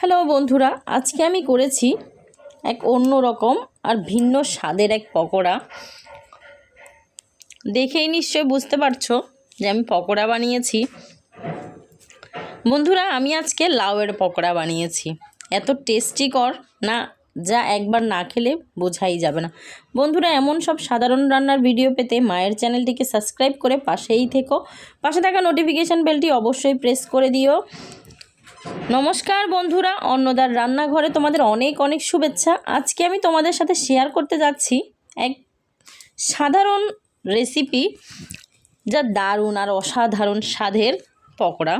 Hello বন্ধুরা, আজকে আমি করেছি এক অন্য রকম আর ভিন্ন স্বাদের এক পকোড়া। দেখেই নিশ্চয় বুঝতে পারছ যে আমি পকোড়া বানিয়েছি। বন্ধুরা, আমি আজকে লাউয়ের পকোড়া বানিয়েছি। এত টেস্টিকর না, যা একবার না খেলে বোঝাই যাবে না। বন্ধুরা, এমন সব সাধারণ রান্নার ভিডিও পেতে মায়ের চ্যানেলটিকে সাবস্ক্রাইব করে পাশেই থেকো। পাশে থাকা নোটিফিকেশান বেলটি অবশ্যই প্রেস করে দিও। নমস্কার বন্ধুরা, অন্নদার রান্নাঘরে তোমাদের অনেক অনেক শুভেচ্ছা। আজকে আমি তোমাদের সাথে শেয়ার করতে যাচ্ছি এক সাধারণ রেসিপি যা দারুণ আর অসাধারণ স্বাদের পকোড়া।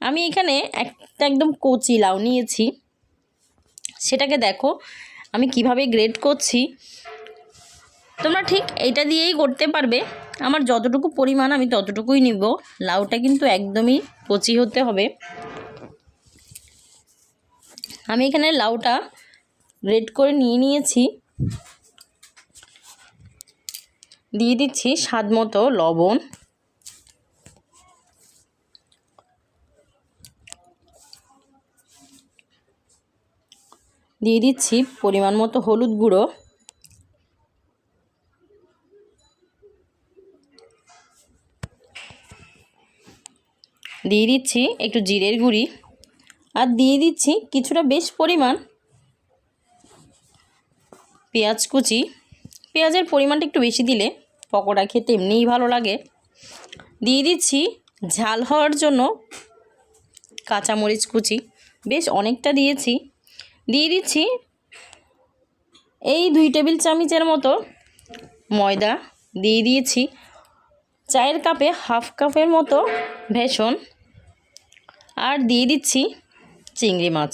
আমি এখানে একটা একদম কচি লাউ নিয়েছি। সেটাকে দেখো, আমি কীভাবে গ্রেড করছি। তোমরা ঠিক এইটা দিয়েই করতে পারবে। আমার যতটুকু পরিমাণ আমি ততটুকুই নিব। লাউটা কিন্তু একদমই কচি হতে হবে। আমি এখানে লাউটা রেড করে নিয়ে নিয়েছি। দিয়ে দিচ্ছি স্বাদ মতো লবণ। দিয়ে দিচ্ছি পরিমাণ মতো হলুদ গুঁড়ো। দিয়ে দিচ্ছি একটু জিরের গুঁড়ি। আর দিয়ে দিচ্ছি কিছুটা বেশ পরিমাণ পেঁয়াজ কুচি। পেঁয়াজের পরিমাণটা একটু বেশি দিলে পকোড়া খেতে এমনিই ভালো লাগে। দিয়ে দিচ্ছি ঝাল হওয়ার জন্য কাঁচামরিচ কুচি। বেশ অনেকটা দিয়েছি। দিয়ে দিচ্ছি এই দুই টেবিল চামচের মতো ময়দা। দিয়ে দিয়েছি চায়ের কাপে হাফ কাপের মতো ভেষণ। আর দিয়ে দিচ্ছি চিংড়ি মাছ।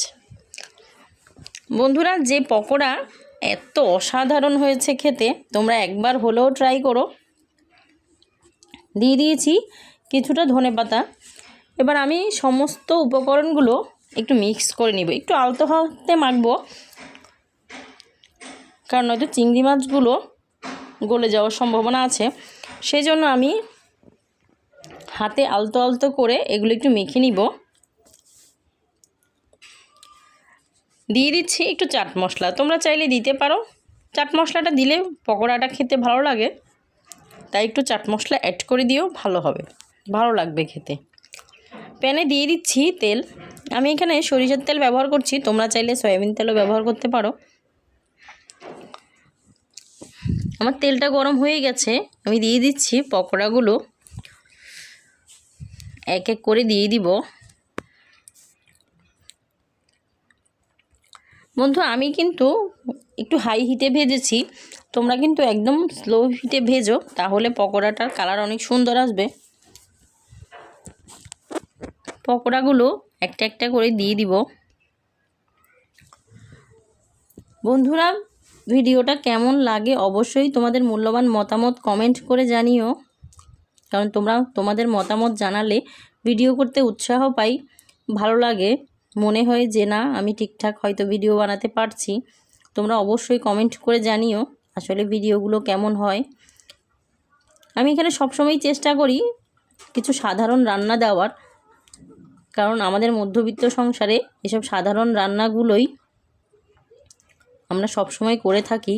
বন্ধুরা, যে পকোড়া এত অসাধারণ হয়েছে খেতে, তোমরা একবার হলেও ট্রাই করো। দিয়ে দিয়েছি কিছুটা ধনে পাতা। এবার আমি সমস্ত উপকরণগুলো একটু মিক্স করে নিব। একটু আলতো হাতে মাখবো। কারণ নয়তো চিংড়ি মাছগুলো গলে যাওয়ার সম্ভাবনা আছে। সেই জন্য আমি হাতে আলতো আলতো করে এগুলো একটু মেখে নিব। দিয়ে দিচ্ছি একটু চাট মশলা। তোমরা চাইলে দিতে পারো। চাট মশলাটা দিলে পকোড়াটা খেতে ভালো লাগে। তাই একটু চাট মশলা অ্যাড করে দিও, ভালো হবে। ভালো লাগবে খেতে। প্যানে দিয়ে দিচ্ছি তেল। আমি এখানে সরিষার তেল ব্যবহার করছি। তোমরা চাইলে সয়াবিন তেলও ব্যবহার করতে পারো। আমার তেলটা গরম হয়ে গেছে। আমি দিয়ে দিচ্ছি পকোড়াগুলো। এক এক করে দিয়ে দিব। বন্ধু, আমি কিন্তু একটু হাই হিটে ভেজেছি। তোমরা কিন্তু একদম স্লো হিটে ভেজো, তাহলে পকোড়াটার কালার অনেক সুন্দর আসবে। পকোড়াগুলো একটা একটা করে দিয়ে দিব। বন্ধুরা, ভিডিওটা কেমন লাগে অবশ্যই তোমাদের মূল্যবান মতামত কমেন্ট করে জানিও। কারণ তোমরা, তোমাদের মতামত জানালে ভিডিও করতে উৎসাহ পাই, ভালো লাগে। মনে হয় যে না, আমি ঠিকঠাক হয়তো ভিডিও বানাতে পারছি। তোমরা অবশ্যই কমেন্ট করে জানিও আসলে ভিডিওগুলো কেমন হয়। আমি এখানে সবসময় চেষ্টা করি কিছু সাধারণ রান্না দেওয়ার। কারণ আমাদের মধ্যবিত্ত সংসারে এসব সাধারণ রান্নাগুলোই আমরা সবসময় করে থাকি।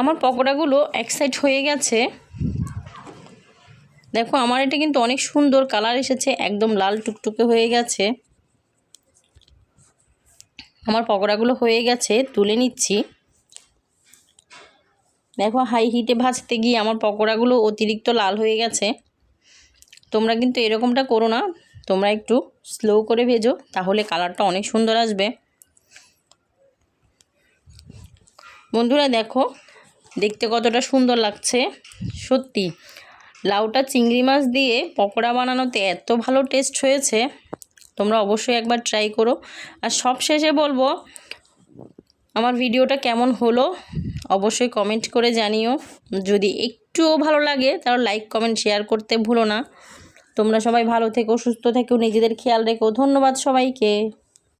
আমার পকোড়াগুলো এক সাইড হয়ে গেছে। দেখো, আমার এটা কিন্তু অনেক সুন্দর কালার এসেছে, একদম লাল টুকটুকে হয়ে গেছে। আমার পকোড়াগুলো হয়ে গেছে, তুলে নিচ্ছি। দেখো হাই হিটে ভাজতে গিয়ে আমার পকোড়াগুলো অতিরিক্ত লাল হয়ে গেছে। তোমরা কিন্তু এরকমটা করো না, তোমরা একটু স্লো করে ভেজো, তাহলে কালারটা অনেক সুন্দর আসবে। বন্ধুরা, দেখো, দেখতে কতটা সুন্দর লাগছে, সত্যি। লাউটা চিংড়ি মাছ দিয়ে পকোড়া বানানোতে এত ভালো টেস্ট হয়েছে, তোমরা অবশ্যই একবার ট্রাই করো। আর সব শেষে বলব, আমার ভিডিওটা কেমন হলো অবশ্যই কমেন্ট করে জানিও। যদি একটুও ভালো লাগে, তাহলে লাইক কমেন্ট শেয়ার করতে ভুলো না। তোমরা সবাই ভালো থেকো, সুস্থ থেকো, নিজেদের খেয়াল রেখো। ধন্যবাদ সবাইকে।